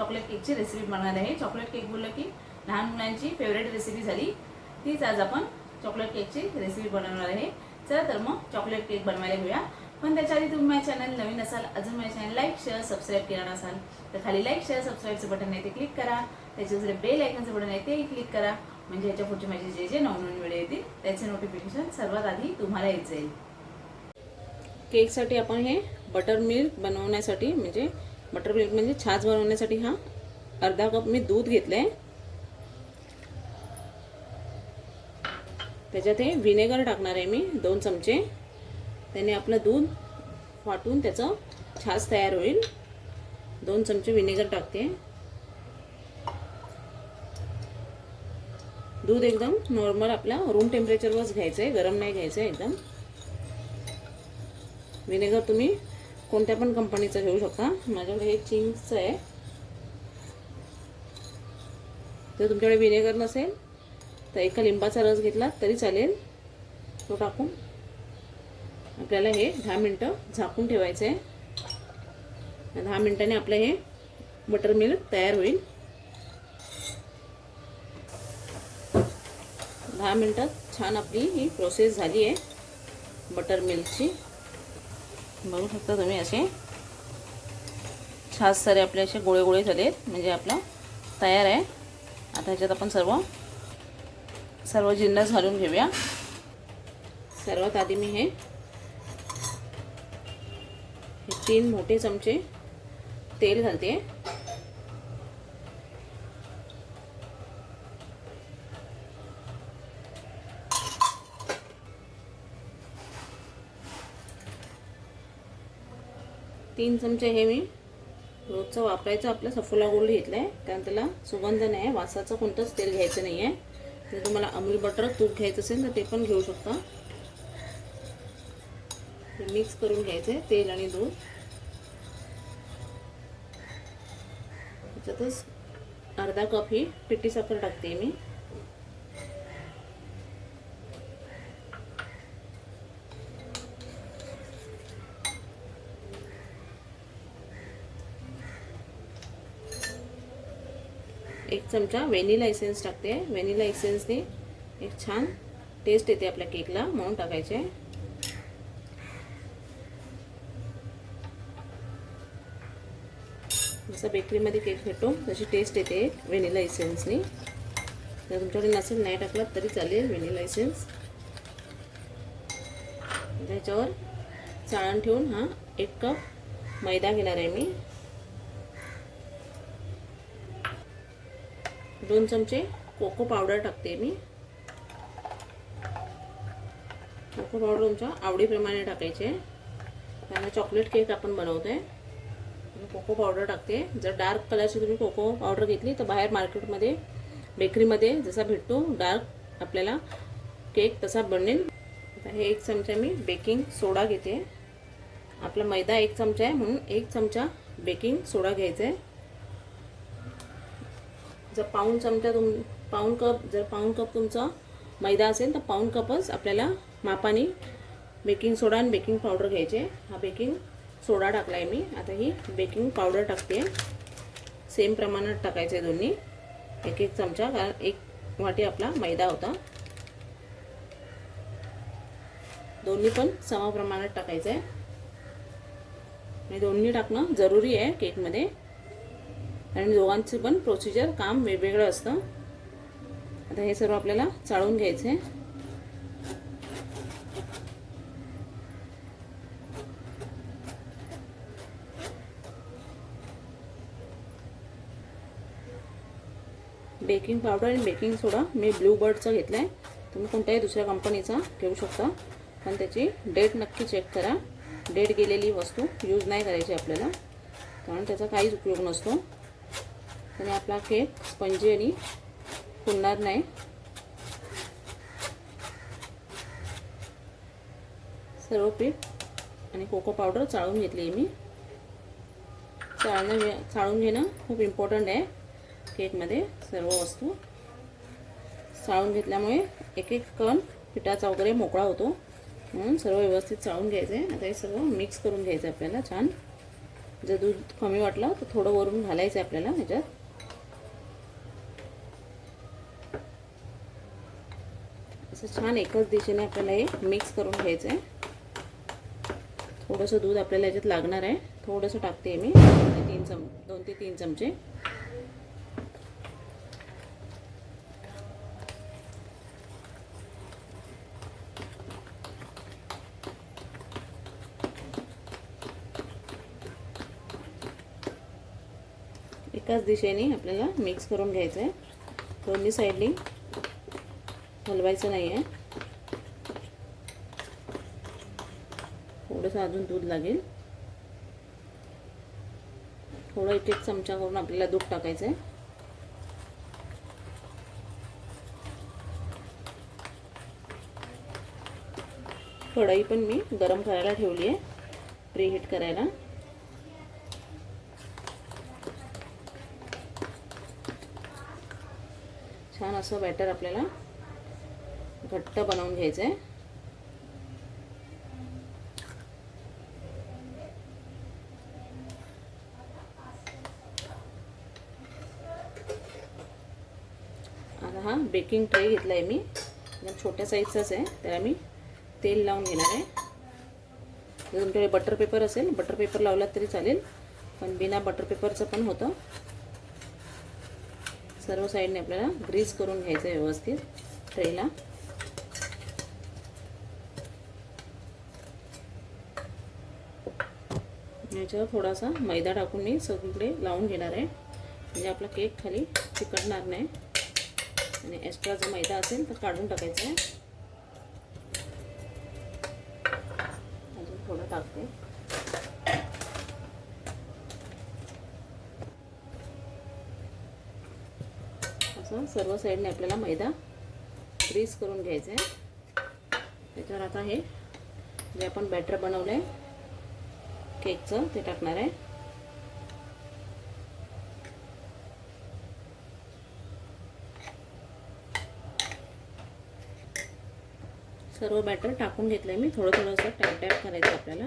Chocolate केकची recipe बनवणार आहे. चॉकलेट केक बोललं की लहान मुलांची फेवरेट रेसिपी झाली. तीच आज आपण चॉकलेट केकची रेसिपी बनवणार आहे. चला तर मग चॉकलेट केक बनवायला घेऊया. पण त्याच्या आधी तुम्ही माझ्या चॅनल नवीन असाल अजून माझ्या चॅनल लाईक शेअर सबस्क्राईब केला नसाल तर खाली लाईक शेअर सबस्क्राईबचं बटन आहे ते क्लिक करा. त्याच्या दुसरे बेल आयकनचं बटन आहे तेही क्लिक करा. म्हणजे ह्याच्या पुढचे माझे जे जे नवनवीन व्हिडिओ येतील त्याचे नोटिफिकेशन सर्वात आधी तुम्हाला येत जाईल. केकसाठी आपण हे बटर मिल्क बनवण्यासाठी म्हणजे बटर मिल्क म्हणजे छाज बनवण्यासाठी हा अर्धा कप मी दूध घेतलं आहे त्याच्यात हे व्हिनेगर टाकणार आहे मी दोन चमचे. त्याने आपलं दूध फाटून त्याचं छास तयार होईल. दोन चमचे व्हिनेगर टाकते. दूध एकदम नॉर्मल आपल्या रूम टेम्परेचरवरच घ्यायचं आहे गरम नाही घ्यायचं आहे एकदम. व्हिनेगर तुम्ही कोणत्या पण कंपनीचं घेऊ शकता. माझ्याकडे हे चिंग्सचं आहे. जर तुमच्याकडे व्हिनेगर नसेल तर एका लिंबाचा रस घेतला तरी चालेल. तो टाकून आपल्याला हे दहा मिनटं झाकून ठेवायचं आहे. दहा मिनटाने आपलं हे बटर मिल्क तयार होईल. दहा मिनटात छान आपली ही प्रोसेस झाली आहे बटर मिल्कची. बघू शकता तुम्ही असे. छास सारे आपले असे गोळे गोळे झालेत म्हणजे आपला तयार आहे. आता ह्याच्यात आपण सर्व सर्व जिन्नस घालून घेऊया. सर्वात आधी मी हे हे तीन मोठे चमचे तेल घालते. तीन चमचे हे मी रोजचं वापरायचं आपलं सफोला गोल्ड घेतलं आहे कारण त्याला सुगंध नाही आहे वासाचं कोणतंच तेल घ्यायचं नाही आहे. जर तुम्हाला अमूल बटर तूप घ्यायचं असेल तर ते पण घेऊ शकता. मिक्स करून घ्यायचं आहे तेल आणि दूध. त्याच्यातच अर्धा कप ही पिठी साखर टाकते मी. एक चमचा व्हॅनिला एसेन्स टाकते. व्हॅनिला एसेन्सने एक छान टेस्ट येते आपल्या केकला म्हणून टाकायचे. जसं बेकरीमध्ये केक भेटतो तशी टेस्ट येते व्हॅनिला एसेन्सनी जर तुमच्याकडे नसेल नाही टाकला तरी चालेल व्हॅनिला एसेन्स त्याच्यावर चाळण ठेवून हा एक कप मैदा घेणार आहे मी. दोन चमचे कोको पावडर टाकते मी. कोको पावडर तुमच्या आवडीप्रमाणे टाकायचे. त्यांना चॉकलेट केक आपण बनवतो आहे कोको पावडर टाकते. जर डार्क कलरची तुम्ही कोको पावडर घेतली तर बाहेर मार्केटमध्ये बेकरीमध्ये जसा भेटतो डार्क आपल्याला केक तसा बनेल. आता हे एक चमचा मी बेकिंग सोडा घेते. आपला मैदा एक चमचा आहे म्हणून एक चमचा बेकिंग सोडा घ्यायचा आहे. जर पाऊण चमचा तुम पाऊण कप जर पाऊण कप तुमचा मैदा असेल तर पाऊण कपच आपल्याला मापाने बेकिंग सोडा आणि बेकिंग पावडर घ्यायचे. हा बेकिंग सोडा टाकला आहे मी. आता ही बेकिंग पावडर टाकते. सेम प्रमाणात टाकायचं आहे दोन्ही. एक एक चमचा कारण एक वाटी आपला मैदा होता. दोन्ही पण समा प्रमाणात टाकायचं आहे आणि दोन्ही टाकणं जरुरी आहे केकमध्ये आणि दोघांचं पण प्रोसिजर काम वेगवेगळं असतं. आता हे सर्व आपल्याला चाळून घ्यायचं आहे बेकिंग पावडर आणि बेकिंग सोडा मी ब्लू बर्डचा घेतला आहे तुम्ही कोणत्याही दुसऱ्या कंपनीचा घेऊ शकता. पण त्याची डेट नक्की चेक करा. डेट गेलेली वस्तू यूज नाही करायची आपल्याला. कारण त्याचा काहीच उपयोग नसतो. आणि आपला केक स्पंजी आणि फुलणार नाही. सर्व पीठ आणि कोको पावडर चाळून घेतली आहे मी. चाळणं चाळून घेणं खूप इम्पॉर्टंट आहे केकमध्ये सर्व वस्तू. चाळून घेतल्यामुळे एक एक कण पिठाचा वगैरे मोकळा होतो. म्हणून सर्व व्यवस्थित चाळून घ्यायचं. आहे आता हे सर्व मिक्स करून घ्यायचं आहे आपल्याला छान. जर दूध कमी वाटलं तर थोडं वरून घालायचं आहे आपल्याला ह्याच्यात. असं छान एकाच दिशेने आपल्याला हे मिक्स करून घ्यायचं आहे थोडंसं दूध आपल्याला याच्यात लागणार आहे. थोडंसं टाकते मी. दोन ते तीन चम दोन ते तीन चमचे. एकाच दिशेने आपल्याला मिक्स करून घ्यायचं आहे दोन्ही साईडनी हलवायचं नाही आहे थोडंसं अजून दूध लागेल. थोडं एक एक चमचा करून आपल्याला दूध टाकायचं आहे कढई पण मी गरम करायला ठेवली आहे प्रीहीट करायला. छान असं बॅटर आपल्याला घट्ट बनवून घ्यायचं आहे आता हा बेकिंग ट्रे घेतला आहे मी. एकदम छोट्या साईजचाच आहे. त्याला मी तेल लावून घेणार आहे. जर तुमच्याकडे बटर पेपर असेल बटर पेपर लावलात तरी चालेल. पण बिना बटर पेपरचं पण होतं. सर्व साईडने आपल्याला ग्रीस करून घ्यायचं आहे व्यवस्थित ट्रेला याच्यावर थोडासा मैदा टाकून मी सगळीकडे लावून घेणार आहे. म्हणजे आपला केक खाली चिकटणार नाही. आणि एक्स्ट्रा जर मैदा असेल तर काढून टाकायचा आहे. अजून थोडं टाकते. असं सर्व साईडने आपल्याला मैदा ग्रीस करून घ्यायचा आहे. त्याच्यावर आता हे जे आपण बॅटर बनवलं आहे केकचं ते टाकणार आहे. सर्व बॅटर टाकून घेतलं आहे मी. थोडं थोडंसं टॅप टॅप करायचं आपल्याला.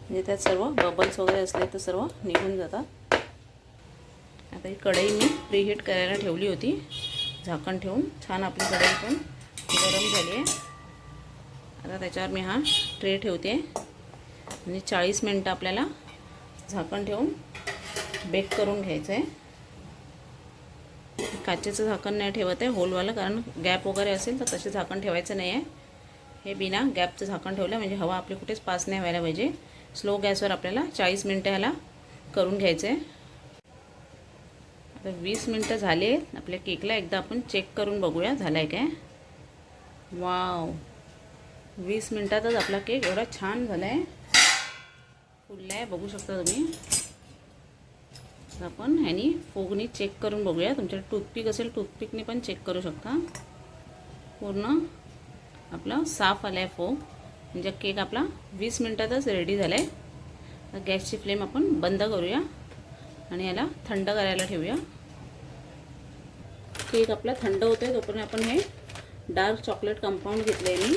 म्हणजे त्यात सर्व बबल्स वगैरे असले तर सर्व निघून जातात. आता ही कढई मी प्रीहीट करायला ठेवली होती. झाकण ठेवून. छान आपली कढई पण गरम झाली आहे. आता त्याच्यावर मी हा ट्रे ठेवते. म्हणजे चाळीस मिनटं आपल्याला झाकण ठेवून बेक करून घ्यायचं आहे काचेचं झाकण नाही ठेवत आहे होलवालं कारण गॅप वगैरे असेल तर तसे झाकण ठेवायचं नाही आहे हे बिना गॅपचं झाकण ठेवलं म्हणजे हवा आपली कुठेच पास नाही व्हायला पाहिजे. स्लो गॅसवर आपल्याला चाळीस मिनटं ह्याला करून घ्यायचं आहे आता वीस मिनटं झाले आपल्या केकला एकदा आपण चेक करून बघूया झालं आहे काय? वाव. वीस मिनटातच आपला केक एवढा छान झाला आहे फुलला आहे बघू शकता तुम्ही. आपण ह्यानी फोगनी चेक करून बघूया. तुमच्याकडे टूथपिक असेल टूथपिकने पण चेक करू शकता. पूर्ण आपला साफ आला आहे फोग. म्हणजे केक आपला वीस मिनटातच रेडी झाला आहे तर गॅसची फ्लेम आपण बंद करूया आणि याला थंड करायला ठेवूया. केक आपला थंड होतो आहे तोपर्यंत आपण हे डार्क चॉकलेट कंपाऊंड घेतलं आहे मी.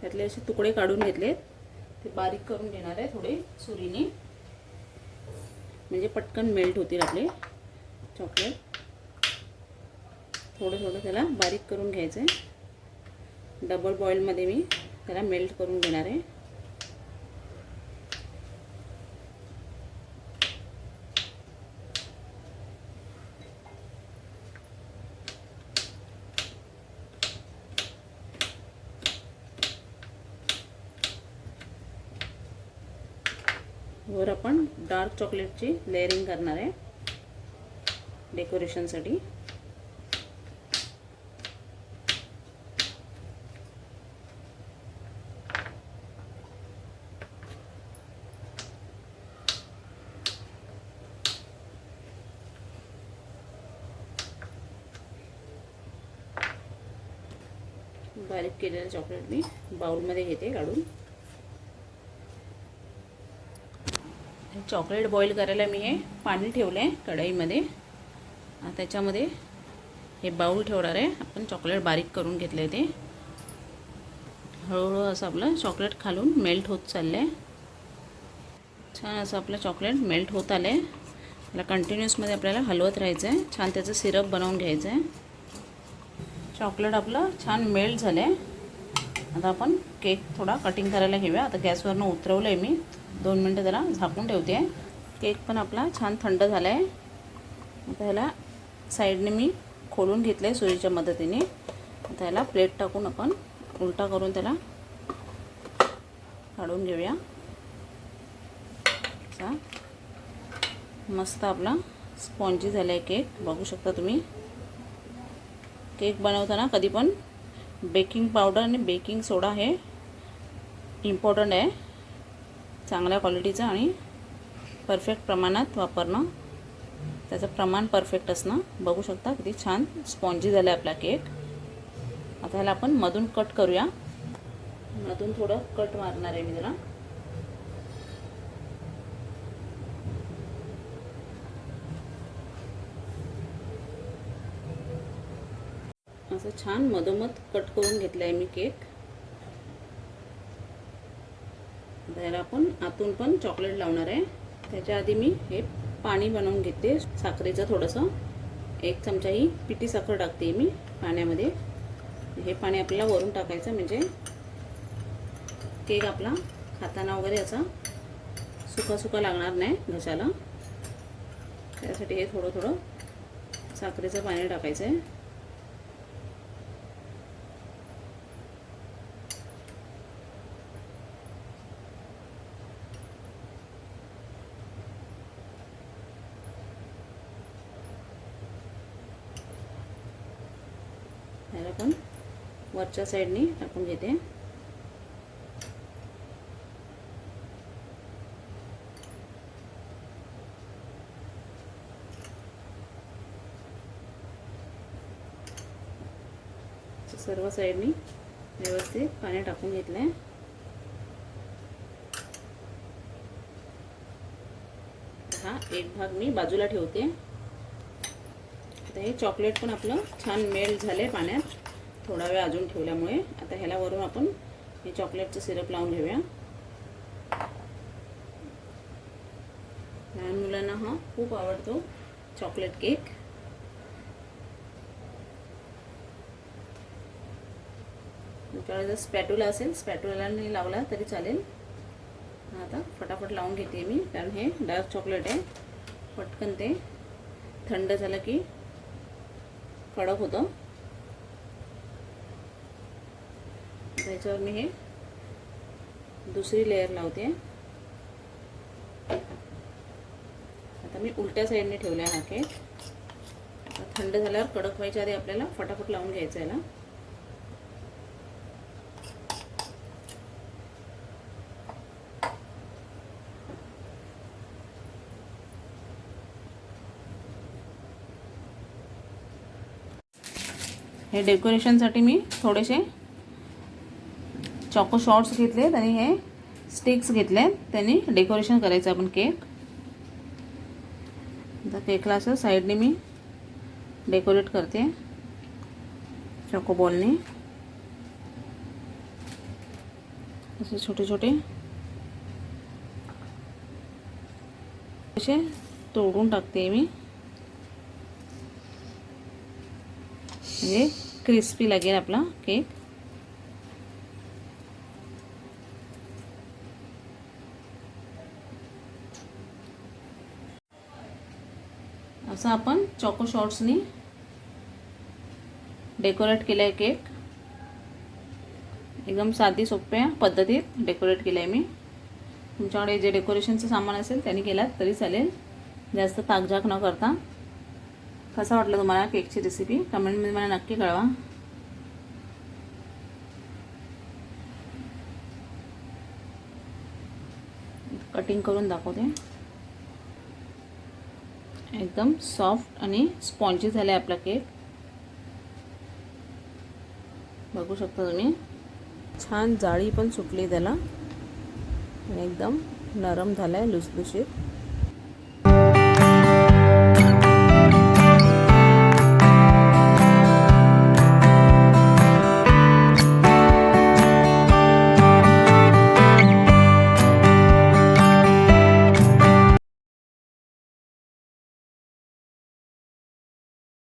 त्यातले असे तुकडे काढून घेतलेत ते बारीक करून घेणार आहे थोडे सुरीने. म्हणजे पटकन मेल्ट होतील आपले चॉकलेट थोडं थोडं त्याला बारीक करून घ्यायचं आहे डबल बॉईलमध्ये मी त्याला मेल्ट करून घेणार आहे. वर आपण डार्क चॉकलेटची लेअरिंग करणार आहे. डेकोरेशनसाठी बारीक केलेलं चॉकलेट मी बाउलमध्ये घेते काढून. चॉकलेट बॉईल करायला मी हे पाणी ठेवलं आहे कढईमध्ये त्याच्यामध्ये हे बाऊल ठेवणार आहे. आपण चॉकलेट बारीक करून घेतलं आहे ते. हळूहळू असं आपलं चॉकलेट खालून मेल्ट होत चाललं आहे छान असं आपलं चॉकलेट मेल्ट होत आलं आहे त्याला कंटिन्युअसमध्ये आपल्याला हलवत राहायचं आहे छान त्याचं सिरप बनवून घ्यायचं आहे चॉकलेट आपलं छान मेल्ट झालं आहे आता आपण केक थोडा कटिंग करायला घेऊया. आता गॅसवरनं उतरवलं आहे मी. दोन मिनटं त्याला झाकून ठेवते. आहे केक पण आपला छान थंड झाला आहे आता ह्याला साईडने मी खोलून घेतलं आहे सुरीच्या मदतीने. आता ह्याला प्लेट टाकून आपण उलटा करून त्याला काढून घेऊया. असा मस्त आपला स्पॉन्जी झाला आहे केक. बघू शकता तुम्ही. केक बनवताना कधी पण बेकिंग पावडर आणि बेकिंग सोडा हे इम्पॉर्टंट आहे. चांगल्या क्वालिटीचं आणि परफेक्ट प्रमाणात वापरणं. त्याचं प्रमाण परफेक्ट असणं. बघू शकता किती छान स्पॉन्जी झाला आहे आपला केक आता ह्याला आपण मधून कट करूया. मधून थोडं कट मारणार आहे मी जरा. असं छान मधोमध कट करून घेतलं आहे मी केक त्याला आपण आतून पण चॉकलेट लावणार आहे. त्याच्या आधी मी हे पाणी बनवून घेते. साखरेचं थोडंसं. एक चमचा ही पिठी साखर टाकते मी पाण्यामध्ये. हे पाणी आपल्याला वरून टाकायचं म्हणजे केक आपला खाताना वगैरे असा सुका सुका लागणार नाही घशाला. त्यासाठी हे थोडं थोडं साखरेचं पाणी टाकायचं आहे ह्याला पण वरच्या साईडनी टाकून घेते. सर्व साईडनी व्यवस्थित पाणी टाकून घेतलं आहे हा एक भाग मी बाजूला ठेवते. आता हे चॉकलेट पण आपलं छान मेल्ट झाले पाण्यात. थोडा वेळ अजून ठेवल्यामुळे आता ह्याला वरून आपण हे चॉकलेटचं सिरप लावून घेऊया. लहान मुलांना हा खूप आवडतो चॉकलेट केक. तुमच्याकडे जर स्पॅटुला असेल स्पॅटुलाने लावला तरी चालेल. आता फटाफट लावून घेते मी कारण हे डार्क चॉकलेट आहे. पटकन ते थंड झालं की कडक होतं. त्याच्यावर मी हे दुसरी लेअर लावते. आता मी उलट्या साईडने ठेवले हा केक थंड झाल्यावर कडक व्हायच्या आधी आपल्याला फटाफट लावून घ्यायचं याला हे डेकोरेशनसाठी मी थोडेसे चॉको शॉर्ट्स घेतले आणि हे स्टिक्स घेतले त्यांनी डेकोरेशन करायचं आपण केक. आता केकला असं साईडने मी डेकोरेट करते चॉको बॉलने. असे छोटे छोटे असे तोडून टाकते मी. म्हणजे क्रिस्पी लागेल आपला केक. असं आपण चॉको शॉर्ट्सनी डेकोरेट केलं आहे केक एकदम साधी सोप्या पद्धतीत डेकोरेट केलं आहे मी. तुमच्याकडे जे डेकोरेशनचं सामान असेल त्यांनी केलात तरी चालेल. जास्त ताकझाक न करता. कसा वाटलं तुम्हाला केकची रेसिपी कमेंटमध्ये मला नक्की कळवा. कटिंग करून दाखवते. एकदम सॉफ्ट आणि स्पॉन्जी झाला आहे आपला केक. बघू शकता तुम्ही. छान जाळी पण सुटली त्याला. आणि एकदम नरम झाला आहे लुसलुशीत.